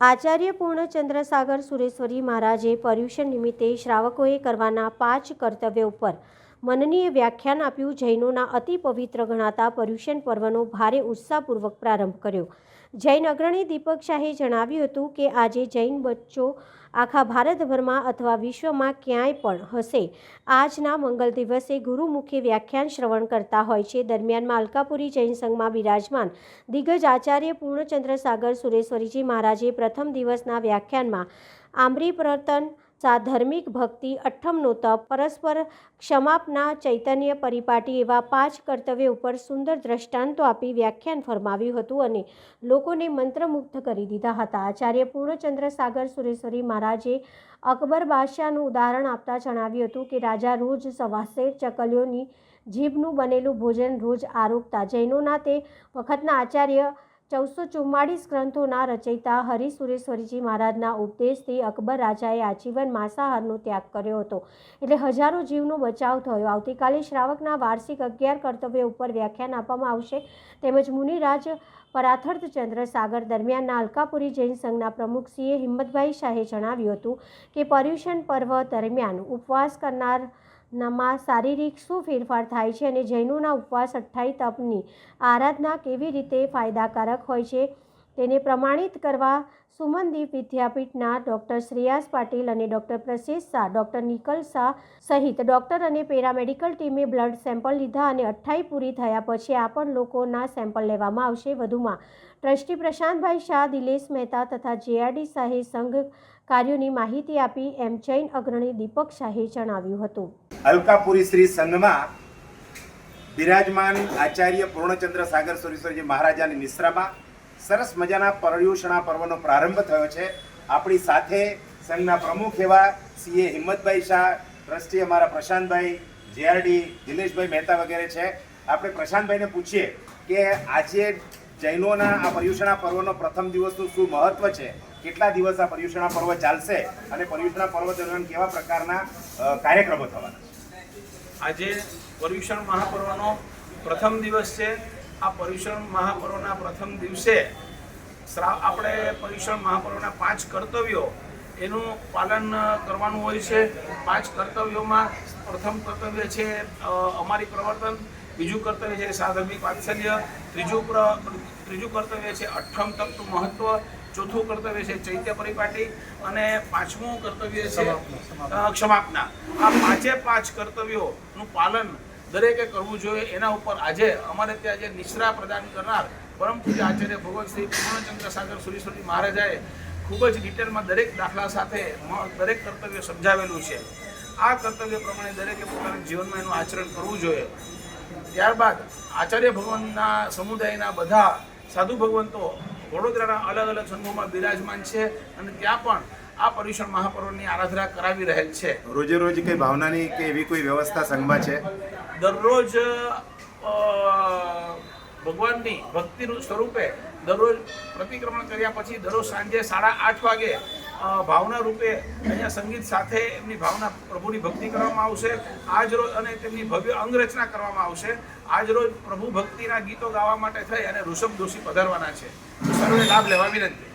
આચાર્ય પૂર્ણચંદ્ર સુરેશ્વરી મહારાજે પર્યુષણ નિમિત્તે શ્રાવકોએ કરવાના પાંચ કર્તવ્ય ઉપર મનનીય વ્યાખ્યાન આપ્યું, જૈનોના અતિ પવિત્ર ગણાતા પર્યુષણ પર્વનો ભારે ઉત્સાહપૂર્વક પ્રારંભ કર્યો. જૈન અગ્રણી દીપક શાહે જણાવ્યું હતું કે આજે જૈન બચ્ચો આખા ભારતભરમાં અથવા વિશ્વમાં ક્યાંય પણ હશે. આજના મંગલ દિવસે ગુરુમુખી વ્યાખ્યાન શ્રવણ કરતા હોય છે. દરમિયાનમાં અલકાપુરી જૈન સંઘમાં બિરાજમાન દિગ્ગજ આચાર્ય પૂર્ણચંદ્ર સાગર સુરેશ્વરીજી મહારાજે પ્રથમ દિવસના વ્યાખ્યાનમાં આમરી પ્રતન સા ધાર્મિક ભક્તિ અઠ્ઠમનો તપ પરસ્પર ક્ષમાપના ચૈતન્ય પરિપાટી એવા પાંચ કર્તવ્ય ઉપર સુંદર દ્રષ્ટાંતો આપી વ્યાખ્યાન ફરમાવ્યું હતું અને લોકોને મંત્રમુગ્ધ કરી દીધા હતા. આચાર્ય પૂર્ણચંદ્ર સાગર સુરેશ્વરી મહારાજે અકબર બાદશાહનું ઉદાહરણ આપતા જણાવ્યું હતું કે, રાજા રોજ સવાસેર ચકલીઓની જીભનું બનેલું ભોજન રોજ આરોગતા. જૈનોના તે વખતના આચાર્ય ચૌદસો ચુમ્માળીસ ગ્રંથોના રચયિતા હરિસુરેશ્વરીજી મહારાજના ઉપદેશથી અકબર રાજાએ આજીવન માંસાહારનો ત્યાગ કર્યો હતો. એટલે હજારો જીવનો બચાવ થયો. આવતીકાલે શ્રાવકના વાર્ષિક અગિયાર કર્તવ્ય ઉપર વ્યાખ્યાન આપવામાં આવશે. તેમજ મુનિરાજ પરાથર્થ ચંદ્ર સાગર દરમિયાનના અલકાપુરી જૈન સંઘના પ્રમુખ સીએ હિંમતભાઈ શાહે જણાવ્યું હતું કે, પર્યુષણ પર્વ દરમિયાન ઉપવાસ કરનાર નામાં, શારીરિક શું ફેરફાર થાય છે અને જૈનોના ઉપવાસ અઠ્ઠાઈ તપની આરાધના કેવી રીતે ફાયદાકારક હોય છે? તેને પ્રમાણિત કરવા સુમનદીપ વિદ્યાપીઠના ડૉક્ટર શ્રેયાસ પાટીલ અને ડૉક્ટર પ્રશેષ શાહ, ડૉક્ટર નિકલ શાહ સહિત ડૉક્ટર અને પેરામેડિકલ ટીમે બ્લડ સેમ્પલ લીધા અને અઠ્ઠાઈ પૂરી થયા પછી આ પણ લોકોના સેમ્પલ લેવામાં આવશે. વધુમાં, ટ્રસ્ટી પ્રશાંતભાઈ શાહ, દિલેશ મહેતા તથા જેઆરડી શાહે સંઘ કાર્યોની માહિતી આપી એમ જૈન અગ્રણી દીપક શાહે જણાવ્યું હતું. અલકાપુરી શ્રી સંઘમાં બિરાજમાન આચાર્ય પૂર્ણચંદ્ર સાગર સુરેશ્વરજી મહારાજાની નિશ્રામાં સરસ મજાના પર્યુષણા પર્વનો પ્રારંભ થયો છે. આપણી સાથે સંઘના પ્રમુખ એવા સીએ હિંમતભાઈ શાહ, ટ્રસ્ટી અમારા પ્રશાંતભાઈ, જેઆરડી દિનેશભાઈ મહેતા વગેરે છે. આપણે પ્રશાંતભાઈને પૂછીએ કે આજે જૈનોના આ પર્યુષણા પર્વનો પ્રથમ દિવસનું શું મહત્વ છે? કેટલા દિવસ આ પર્યુષણા પર્વ ચાલશે? અને પર્યુષણા પર્વ દરમિયાન કેવા પ્રકારના કાર્યક્રમો થવાના? આજે પર્યુષણ મહાપર્વનો પ્રથમ દિવસ છે. આ પર્યુષણ મહાપર્વના પ્રથમ દિવસે શ્રાવ આપણે પર્યુષણ મહાપર્વના પાંચ કર્તવ્યો એનું પાલન કરવાનું હોય છે. પાંચ કર્તવ્યોમાં પ્રથમ કર્તવ્ય છે અમારી પ્રવર્તન. બીજું કર્તવ્ય છે સાધર્મિક વાત્સલ્ય. ત્રીજું ત્રીજું કર્તવ્ય છે અઠ્ઠમ તપનું મહત્વ. ચોથું કર્તવ્ય છે ચૈત્ય પરિપાટી. અને પાંચમું કર્તવ્ય છે ક્ષમાપના. આ પાંચે પાંચ કર્તવ્યોનું પાલન દરેકે કરવું જોઈએ. એના ઉપર આજે અમારે ત્યાં જે નિશ્રા પ્રદાન કરનાર પરમ પૂજ્ય આચાર્ય ભગવત શ્રી પૂર્ણચંદ્ર સાગર સુરેશ્વરી મહારાજાએ ખૂબ જ ડિટેલમાં દરેક દાખલા સાથે દરેક કર્તવ્ય સમજાવેલું છે. આ કર્તવ્ય પ્રમાણે દરેકે પોતાના જીવનમાં એનું આચરણ કરવું જોઈએ. ત્યારબાદ આચાર્ય ભગવાનના સમુદાયના બધા સાધુ ભગવંતો વડોદરાના અલગ અલગ સંઘોમાં બિરાજમાન છે અને ત્યાં પણ આ પર્યુષણ મહાપર્વની આરાધના કરાવી રહેલ છે. રોજે રોજ કઈ ભાવનાની કે એવી કોઈ વ્યવસ્થા સંઘમાં છે? દરરોજ ભગવાનની ભક્તિનું સ્વરૂપે દરરોજ પ્રતિક્રમણ કર્યા પછી દરરોજ સાંજે સાડા આઠ વાગે ભાવના રૂપે અહીંયા સંગીત સાથે એમની ભાવના પ્રભુની ભક્તિ કરવામાં આવશે. આજ રોજ અને તેમની ભવ્ય અંગરચના કરવામાં આવશે. આજ રોજ પ્રભુ ભક્તિના ગીતો ગાવા માટે થઈ અને ઋષભ દોશી પધારવાના છે. સર્વે લાભ લેવા વિનંતી.